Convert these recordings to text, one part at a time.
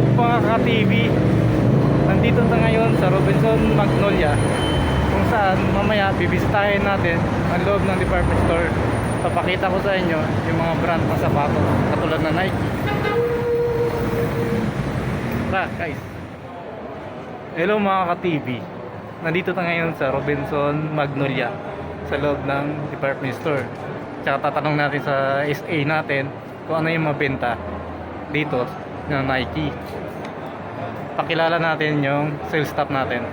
up ka-TV? Nandito na ngayon sa Robinson Magnolia kung saan mamaya bibisitahin natin ang loob ng department store. Papakita ko sa inyo yung mga brand ng sapatos katulad na Nike. Tara guys. Hello mga ka-TV. Nandito na ngayon sa Robinson Magnolia sa loob ng department store. Tsaka tatanong natin sa SA natin kung ano yung mabenta dito ng Nike. Pakilala natin yung sales staff natin.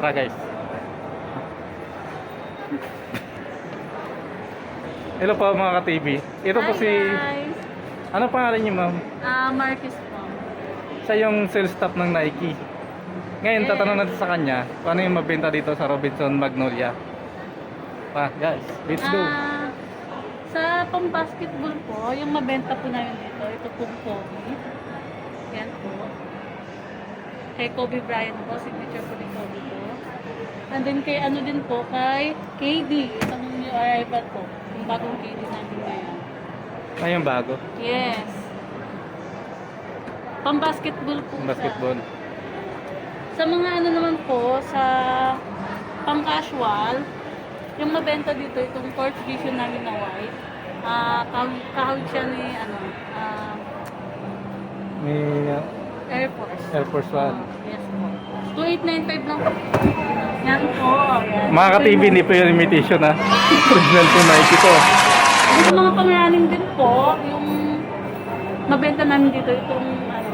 Tara guys. Hello po mga ka-TV. Ito po si... guys. Ano pangalan niyo ma'am? Ah, Marcus po. Siya yung sales staff ng Nike. Ngayon, Yes. tatanong natin sa kanya kung ano yung mabenta dito sa Robinson Magnolia. Pa, guys, let's go. Ah, sa pang-basketball po, yung mabenta po namin dito, ito pong Kobe. Yan po. Kay Kobe Bryant po, signature po ni Kobe po. And then kay ano din po, kay KD, itong new arrival po. Yung bagong KD namin ngayon. Ano yung bago? Yes. Pang-basketball po basketball. Sa mga ano naman po, sa pang-casual, yung mabenta dito, itong court vision namin na white, ah kahawig, kahawig siya ni, ano, ah, May uh, Air Force. Air Force One. Ah, yes po. 2895 lang po. Yan po. Yan. Mga ka-TV, hindi po yung imitation ha. Original po Nike to. Yung mga pangalan din po, yung mabenta namin dito, itong ano,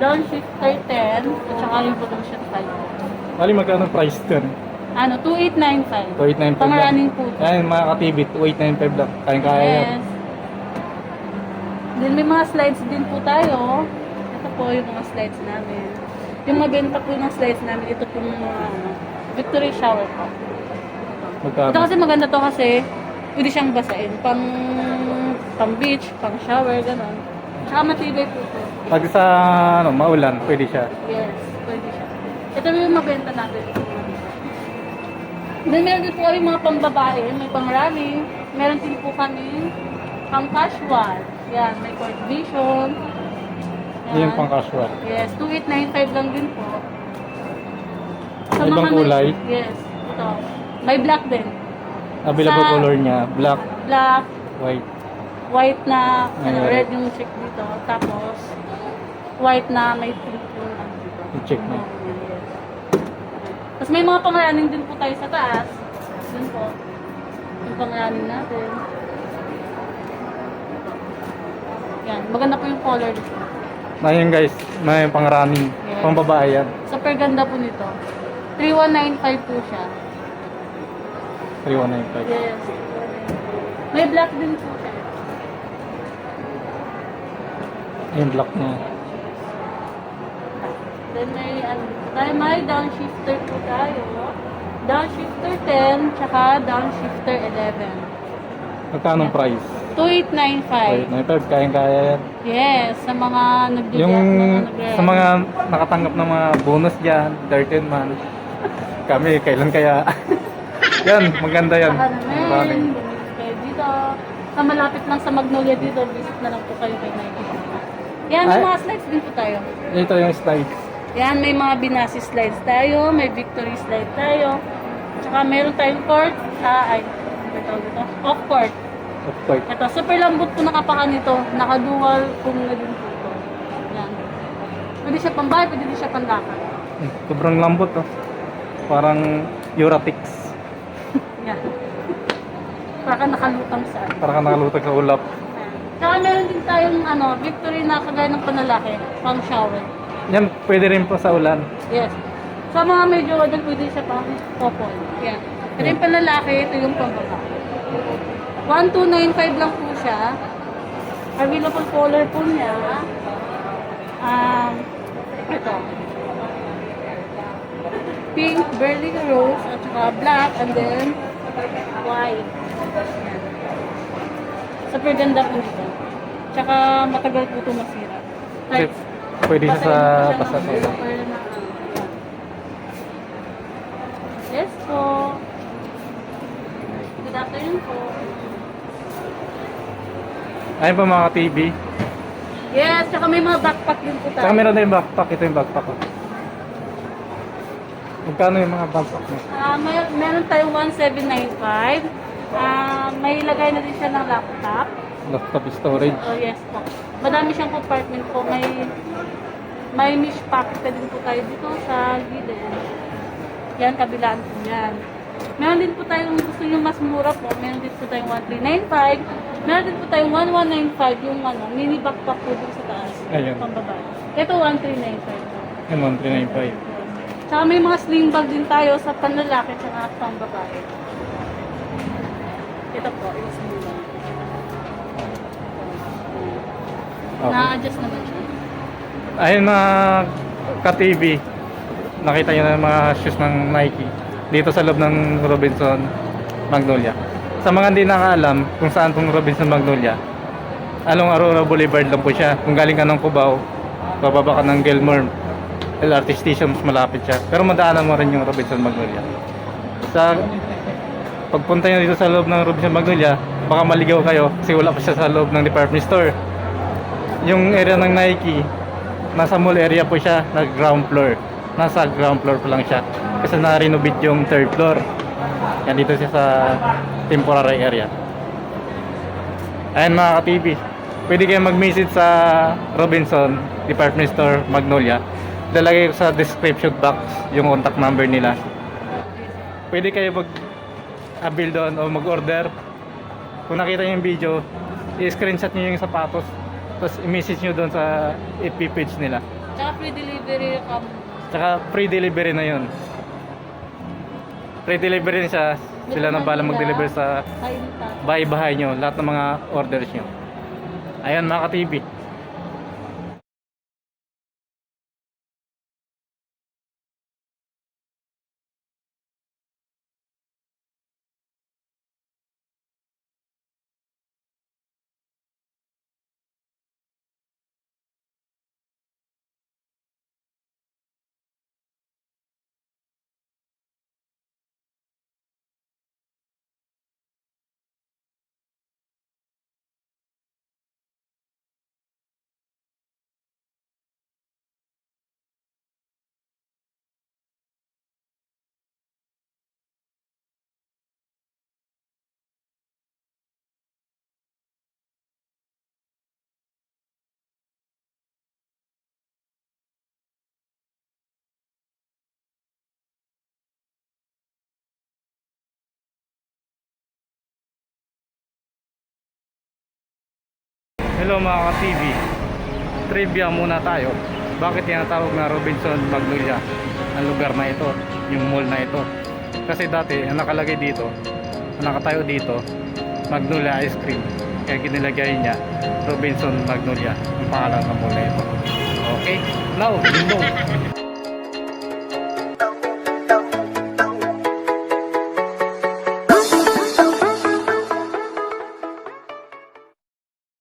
downshifter 10, at saka yung production 5. Mali magkano price dun? Ano, 2895. 2895 lang. Pangaraning po. Ayan, mga ka-TV, 2895 lang. Kayang-kaya yan. Yes. Then may mga slides din po tayo. Ito po yung mga slides namin. Yung mabenta po ng slides namin, ito po yung mga ano, victory shower po. Magkano? Ito kasi maganda to kasi pwede siyang basain. Pang, pang beach, pang shower, gano'n. Tsaka matibay po ito. Pag sa ano, maulan, pwede siya. Yes, pwede siya. Ito yung mabenta natin. Then meron din po kami mga pambabae, may pang rally. Meron din po kami pang casual. Yan, may court vision. Yan yung pang casual. Yes, 2895 lang din po. May ibang may- kulay? Yes, ito. May black din. Available Sa- color niya, black, Black, white. white na, ano, red. red yung check dito. Tapos, white na may pink yung ano dito. I-check mo. Tapos may mga pangaraning din po tayo sa taas. Yun po. Yung pangaraning natin. Yan. Maganda po yung color dito. Ayun guys, may pang running. Yes. Pang babae yan. Super ganda po nito. 3195 po siya. 3195. Yes. May black din po siya. Yung black niya. Then may ano tayo, may downshifter po tayo. Downshifter 10, tsaka downshifter 11. Magkano price? 2895. 2895, kayang-kaya yan. Yes, sa mga nag-reject Yung mga sa mga nakatanggap ng mga bonus dyan, 13 months. Kami, kailan kaya? yan, maganda yan. Saka naman, dito. Sa malapit lang sa Magnolia dito, visit na lang po kayo kay Nike. Yan, Ay. mga slides din po tayo. Ito yung slides. Yan, may mga binasi slides tayo, may victory slide tayo. Tsaka meron tayong court, ah, ay, ano tawag dito? Off court. Of course. Ito, super lambot po nakapakan nito. Nakadual kung na din po ito. Yan. Pwede siya pambahay, pwede din siya panlakad. Hmm, Sobrang lambot oh. Parang Euratix. Yan. Para nakalutang sa ano. Parang ka nakalutag sa ulap. Tsaka meron din tayong ano, victory na kagaya ng panlalaki, pang shower. Yan, pwede rin po sa ulan. Yes. Sa mga medyo adult, pwede siya pang couple. Yan. Ito yung panlalaki, ito yung pambabae. 1295 lang po siya. Available color po niya. Um, ito. Pink, burly rose, at saka black, and then white. Yan. Super ganda po nito. Tsaka matagal po ito masira. Kasi pwede siya sa po sa. Yes po. Good afternoon po. Ayun po mga TV. Yes, tsaka may mga backpack din po tayo. Saka meron na yung backpack. Ito yung backpack ko. Magkano yung mga backpack mo? Ah, may, meron tayong 1795. Ah, may lagay na din siya ng laptop. Laptop storage. Oh, yes po. Madami siyang compartment po. May may mesh pocket din po tayo dito sa gilid. Yan, kabilaan po yan. Meron din po tayong gusto nyo mas mura po. Meron din po tayong 1395. Meron din po tayong 1195 yung ano, mini backpack po dun sa taas. Ayun. Pambabae. Ito 1395 po. Yung 1395. Tsaka may mga sling bag din tayo sa panlalaki tsaka pambabae. Ito po, yung sling Okay. Na-adjust naman siya. Ayun mga ka-TV, nakita nyo na yung mga shoes ng Nike dito sa loob ng Robinson Magnolia. Sa mga hindi nakaalam kung saan tong Robinson Magnolia, Along Aurora Boulevard lang po siya. Kung galing ka ng Cubao, bababa ka ng Gilmore, LRT station, mas malapit siya. Pero madaanan mo rin yung Robinson Magnolia. Sa pagpunta nyo dito sa loob ng Robinson Magnolia, baka maligaw kayo kasi wala pa siya sa loob ng department store. Yung area ng Nike, nasa mall area po siya, nag ground floor. Nasa ground floor pa lang siya. Kasi na-renovate yung third floor. Yan dito siya sa temporary area. Ayan mga ka-TV, pwede kayo mag-message sa Robinson Department Store Magnolia. Lalagay ko sa description box yung contact number nila. Pwede kayo mag-avail doon o mag-order. Kung nakita niyo yung video, i-screenshot niyo yung sapatos. Tapos i-message niyo doon sa FB page nila. Tsaka free delivery um, Tsaka free delivery na yun. Free delivery siya. Sila na bala mag-deliver sa bahay-bahay nyo, lahat ng mga orders nyo. Ayan mga ka-TV. Hello mga ka-TV. Trivia muna tayo. Bakit tinatawag na Robinson Magnolia ang lugar na ito, yung mall na ito? Kasi dati, ang nakalagay dito, ang nakatayo dito, Magnolia Ice Cream. Kaya kinilagay niya Robinson Magnolia ang pangalan ng mall na ito. Okay? Now, yun